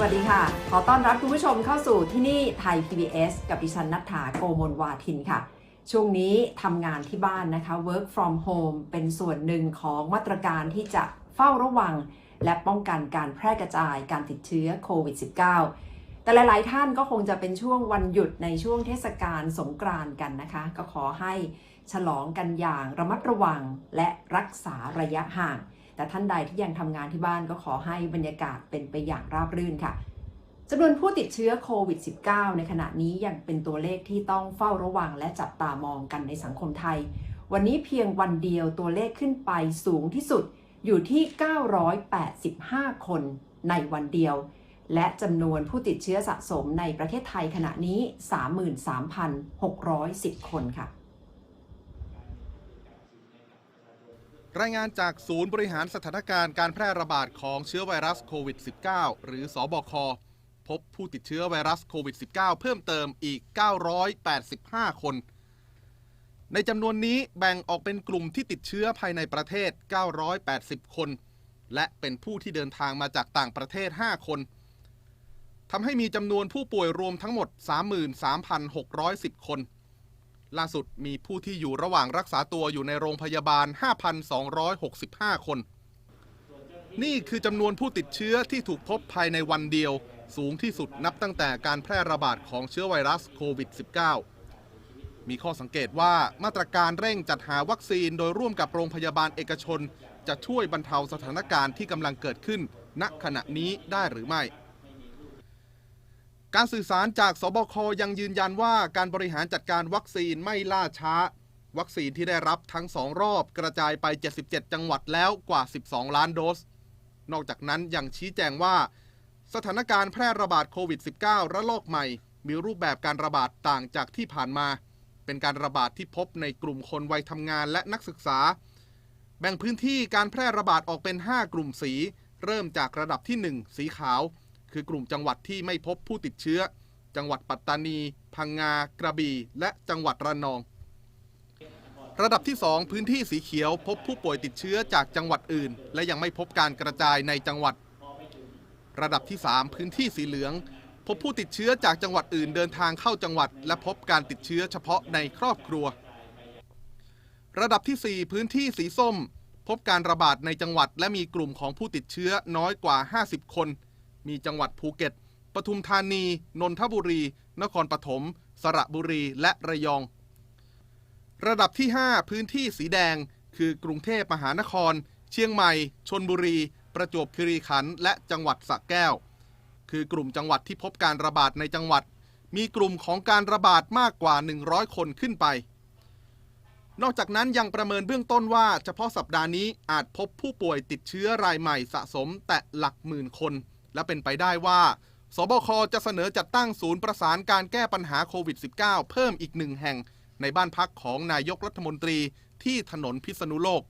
สวัสดีค่ะ ขอต้อนรับคุณผู้ชมเข้าสู่ที่นี่ไทย PBS กับดิฉันนัทาโกมลวาทินค่ะ ช่วงนี้ทำงานที่บ้านนะคะ work from home เป็นส่วนหนึ่งของมาตรการที่จะเฝ้าระวัง และป้องกันการแพร่กระจายการติดเชื้อโควิด -19 แต่หลาย ๆ ท่านก็คงจะเป็นช่วงวันหยุดในช่วงเทศกาลสงกรานต์กันนะคะ ก็ขอให้ฉลองกันอย่างระมัดระวังและรักษาระยะห่าง แต่ท่านใดที่ยังทำงานที่บ้านก็ขอให้บรรยากาศเป็นไปอย่างราบรื่นค่ะจำนวนผู้ติดเชื้อโควิด -19 ในขณะนี้ยังเป็นตัวเลขที่ต้องเฝ้าระวังและจับตามองกันในสังคมไทย วันนี้เพียงวันเดียวตัวเลขขึ้นไปสูงที่สุดอยู่ที่ 985 คนในวันเดียว และจำนวนผู้ติดเชื้อสะสมในประเทศไทยขณะนี้ 33,610 คนค่ะ รายงานจากศูนย์บริหารสถานการณ์การแพร่ระบาดของเชื้อไวรัสโควิด -19 หรือสอบค พบผู้ติดเชื้อไวรัสโควิด -19 เพิ่มเติมอีก 985 คน ในจำนวนนี้แบ่งออกเป็นกลุ่มที่ติดเชื้อภายในประเทศ 980 คน และเป็นผู้ที่เดินทางมาจากต่างประเทศ 5 คนทำให้มีจำนวนผู้ป่วยรวมทั้งหมด 33,610 คน ล่าสุดมีผู้ที่อยู่ระหว่างรักษาตัวอยู่ในโรงพยาบาล 5,265 คน นี่คือจำนวนผู้ติดเชื้อที่ถูกพบภายในวันเดียว สูงที่สุดนับตั้งแต่การแพร่ระบาดของเชื้อไวรัสโควิด -19 มีข้อสังเกตว่ามาตรการเร่งจัดหาวัคซีนโดยร่วมกับโรงพยาบาลเอกชน จะช่วยบรรเทาสถานการณ์ที่กำลังเกิดขึ้น ณขณะนี้ได้หรือไม่ การสื่อสารจากสบคยังยืนยันว่าการบริหารจัดการวัคซีนไม่ล่าช้า วัคซีนที่ได้รับทั้งสองรอบกระจายไป 77 จังหวัดแล้วกว่า 12 ล้านโดส นอกจากนั้นยังชี้แจงว่า สถานการณ์แพร่ระบาดโควิด -19 ระลอกใหม่ มีรูปแบบการระบาดต่างจากที่ผ่านมา เป็นการระบาดที่พบในกลุ่มคนวัยทำงานและนักศึกษา แบ่งพื้นที่การแพร่ระบาดออกเป็น 5 กลุ่มสี เริ่มจากระดับที่ 1 สีขาว คือกลุ่มจังหวัดที่ไม่พบผู้ติดเชื้อ จังหวัดปัตตานี พังงา กระบี่ และจังหวัดระนอง ระดับที่ 2 พื้นที่สีเขียว พบผู้ป่วยติดเชื้อจากจังหวัดอื่น และยังไม่พบการกระจายในจังหวัด ระดับที่ 3 พื้นที่สีเหลือง พบผู้ติดเชื้อจากจังหวัดอื่น เดินทางเข้าจังหวัด และพบการติดเชื้อเฉพาะในครอบครัว ระดับที่ 4 พื้นที่สีส้ม พบการระบาดในจังหวัด และมีกลุ่มของผู้ติดเชื้อน้อยกว่า 50 คน มีจังหวัดภูเก็ต ปทุมธานี นนทบุรี นครปฐม สระบุรี และระยอง ระดับที่ 5 พื้นที่สีแดง คือกรุงเทพมหานคร เชียงใหม่ ชนบุรี ประจวบคีรีขันธ์ และจังหวัดสระแก้ว คือกลุ่มจังหวัดที่พบการระบาดในจังหวัด มีกลุ่มของการระบาดมากกว่า 100 คนขึ้นไปนอกจากนั้นยังประเมินเบื้องต้นว่าเฉพาะสัปดาห์นี้อาจพบผู้ป่วยติดเชื้อรายใหม่สะสมแต่หลักหมื่นคน และเป็นไปได้ว่า สบคจะเสนอจัดตั้งศูนย์ประสานการแก้ปัญหาโควิด -19 เพิ่มอีกหนึ่งแห่งในบ้านพักของนายกรัฐมนตรีที่ถนนพิษณุโลก